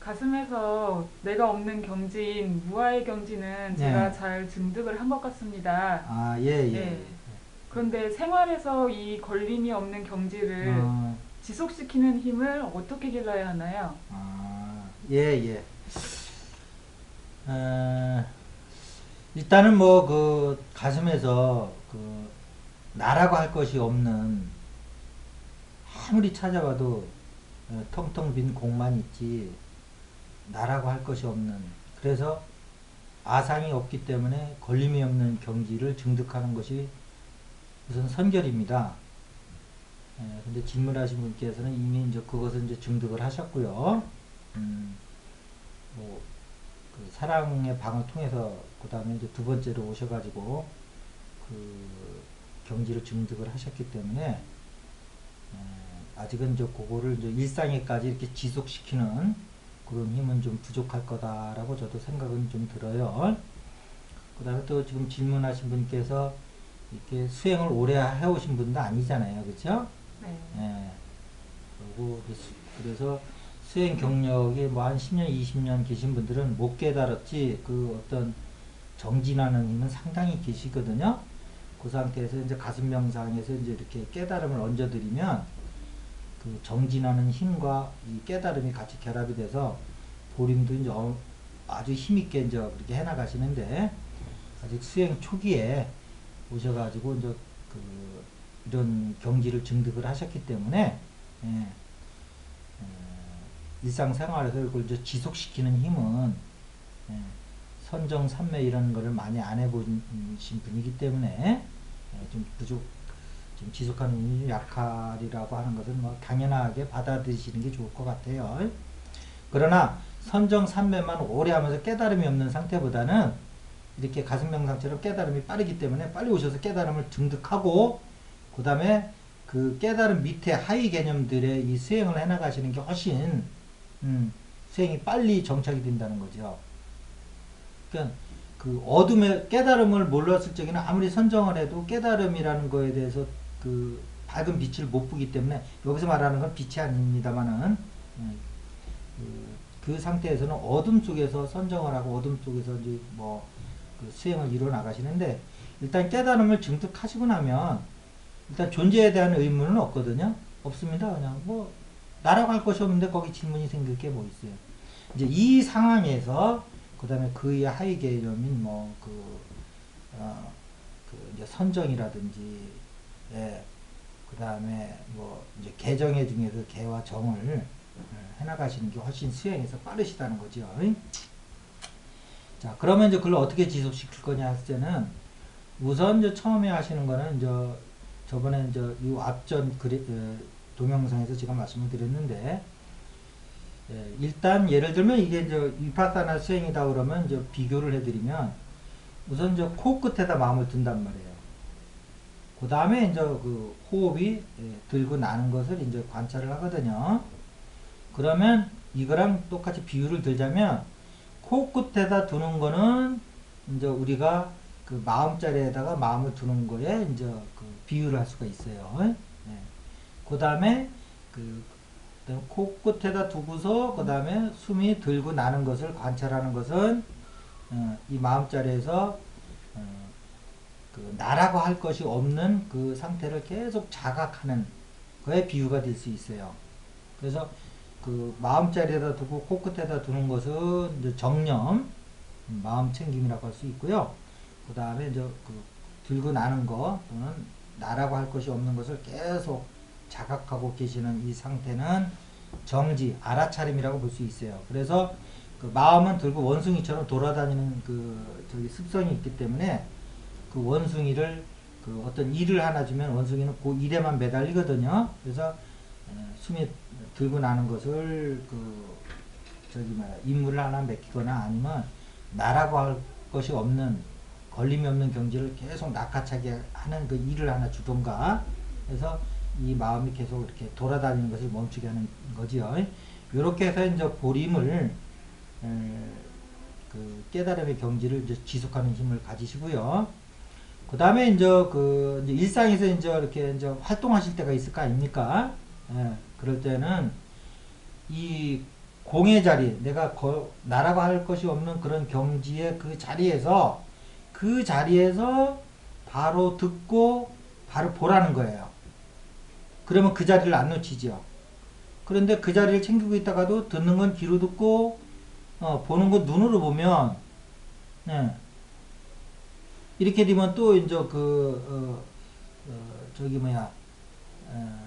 가슴에서 내가 없는 경지인 무아의 경지는 제가 네. 잘 증득을 한 것 같습니다. 아, 예, 예. 네. 그런데 생활에서 이 걸림이 없는 경지를 어, 지속시키는 힘을 어떻게 길러야 하나요? 아, 예, 예. 어, 일단은 뭐 그 가슴에서 그 나라고 할 것이 없는 아무리 찾아봐도 어, 텅텅 빈 공만 있지 나라고 할 것이 없는 그래서 아상이 없기 때문에 걸림이 없는 경지를 증득하는 것이 우선 선결입니다. 예, 근데 질문하신 분께서는 이미 이제 그것을 이제 증득을 하셨고요. 음, 뭐, 그 사랑의 방을 통해서 그 다음에 이제 두 번째로 오셔가지고 그 경지를 증득을 하셨기 때문에 예, 아직은 이제 그거를 이제 일상에까지 이렇게 지속시키는 그런 힘은 좀 부족할 거다라고 저도 생각은 좀 들어요. 그 다음에 또 지금 질문하신 분께서 이렇게 수행을 오래 해오신 분도 아니잖아요. 그죠? 네. 예. 그리고 그 수- 그래서 수행 경력이 뭐 한 10년, 20년 계신 분들은 못 깨달았지 그 어떤 정진하는 힘은 상당히 계시거든요. 그 상태에서 이제 가슴 명상에서 이제 이렇게 깨달음을 얹어드리면 그 정진하는 힘과 이 깨달음이 같이 결합이 돼서 보림도 이제 어- 아주 힘있게 이제 그렇게 해나가시는데 아직 수행 초기에 오셔가지고 이제 그 이런 경지를 증득을 하셨기 때문에 예, 어, 일상생활에서 이걸 이제 지속시키는 힘은 예, 선정 삼매 이런 거를 많이 안 해보신 분이기 때문에 예, 좀 부족 좀 지속하는 힘이 약하리라고 하는 것은 뭐 당연하게 받아들이시는 게 좋을 것 같아요. 그러나 선정 삼매만 오래 하면서 깨달음이 없는 상태보다는 이렇게 가슴 명상처럼 깨달음이 빠르기 때문에 빨리 오셔서 깨달음을 증득하고 그 다음에 그 깨달음 밑에 하위 개념들의 이 수행을 해나가시는 게 훨씬 음, 수행이 빨리 정착이 된다는 거죠. 그러니까 그 어둠의 깨달음을 몰랐을 적에는 아무리 선정을 해도 깨달음이라는 거에 대해서 그 밝은 빛을 못 보기 때문에 여기서 말하는 건 빛이 아닙니다만은 음, 그, 그 상태에서는 어둠 속에서 선정을 하고 어둠 속에서 이제 뭐 그 수행을 이루어 나가시는데 일단 깨달음을 증득하시고 나면 일단 존재에 대한 의문은 없거든요. 없습니다. 그냥 뭐할 것이 없는데 거기 질문이 생길 게 뭐 있어요. 이제 이 상황에서 그다음에 그의 하위 개념인 뭐그 어, 그 이제 선정이라든지 예, 그 다음에 뭐 이제 개정의 중에서 개와 정을 예, 해나가시는 게 훨씬 수행에서 빠르시다는 거죠. 자, 그러면 이제 그걸 어떻게 지속시킬 거냐 했을 때는 우선 이제 처음에 하시는 거는 이제 저번에 이제 이 앞전 그리, 어, 동영상에서 제가 말씀을 드렸는데 예, 일단 예를 들면 이게 이제 위파사나 수행이다 그러면 이제 비교를 해드리면 우선 이제 코 끝에다 마음을 둔단 말이에요. 그 다음에 이제 그 호흡이 예, 들고 나는 것을 이제 관찰을 하거든요. 그러면 이거랑 똑같이 비유를 들자면 코 끝에다 두는 거는 이제 우리가 그 마음자리에다가 마음을 두는 거에 이제 그 비유를 할 수가 있어요. 예. 그 다음에 그 코끝에다 두고서 그 다음에 숨이 들고 나는 것을 관찰하는 것은 어, 이 마음자리에서 어, 그 나라고 할 것이 없는 그 상태를 계속 자각하는 거에 비유가 될 수 있어요. 그래서 그 마음자리에다 두고 코끝에다 두는 것은 정념, 음, 마음 챙김이라고 할 수 있고요. 그 다음에 이제 그 들고 나는 거 또는 나라고 할 것이 없는 것을 계속 자각하고 계시는 이 상태는 정지, 알아차림이라고 볼 수 있어요. 그래서 그 마음은 들고 원숭이처럼 돌아다니는 그 저기 습성이 있기 때문에 그 원숭이를 그 어떤 일을 하나 주면 원숭이는 그 일에만 매달리거든요. 그래서 에, 숨이 들고 나는 것을 그 저기 뭐야 인물을 하나 맡기거나 아니면 나라고 할 것이 없는 걸림이 없는 경지를 계속 낚아차게 하는 그 일을 하나 주던가 해서 이 마음이 계속 이렇게 돌아다니는 것을 멈추게 하는 거지요. 이렇게 해서 이제 보림을 에, 그 깨달음의 경지를 이제 지속하는 힘을 가지시고요. 그 다음에 이제 그 이제 일상에서 이제 이렇게 이제 활동하실 때가 있을 거 아닙니까? 예, 그럴 때는 이 공의 자리, 내가 거, 나라고 할 것이 없는 그런 경지의 그 자리에서 그 자리에서 바로 듣고 바로 보라는 거예요. 그러면 그 자리를 안 놓치죠. 그런데 그 자리를 챙기고 있다가도 듣는 건 귀로 듣고 어, 보는 건 눈으로 보면 네. 이렇게 되면 또 이제 그 어, 어, 저기 뭐야 어,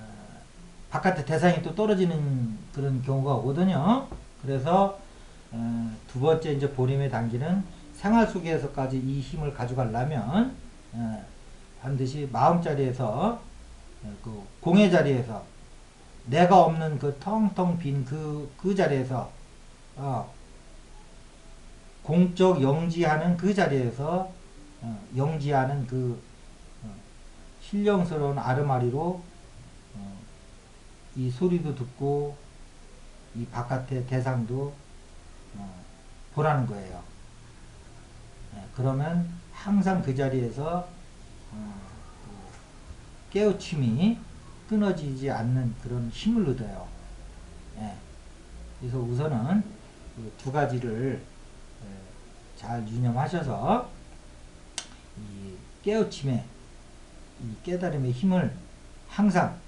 바깥에 대상이 또 떨어지는 그런 경우가 오거든요. 그래서 어, 두 번째 이제 보림에 담기는 생활 속에서까지 이 힘을 가져가려면 어, 반드시 마음 자리에서 어, 그 공의 자리에서 내가 없는 그 텅텅 빈 그 그 자리에서 어, 공적 영지하는 그 자리에서 어, 영지하는 그 어, 신령스러운 아르마리로 어, 이 소리도 듣고 이 바깥의 대상도 어, 보라는 거예요. 예, 그러면 항상 그 자리에서 어, 그 깨우침이 끊어지지 않는 그런 힘을 얻어요. 예. 그래서 우선은 그두 가지를 예, 잘 유념하셔서 이 깨우침의 이 깨달음의 힘을 항상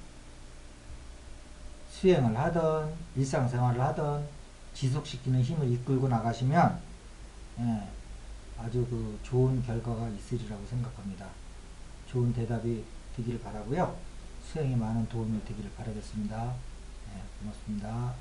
수행을 하던 일상생활을 하던 지속시키는 힘을 이끌고 나가시면 예, 아주 그 좋은 결과가 있으리라고 생각합니다. 좋은 대답이 되기를 바라고요. 수행에 많은 도움이 되기를 바라겠습니다. 예, 고맙습니다.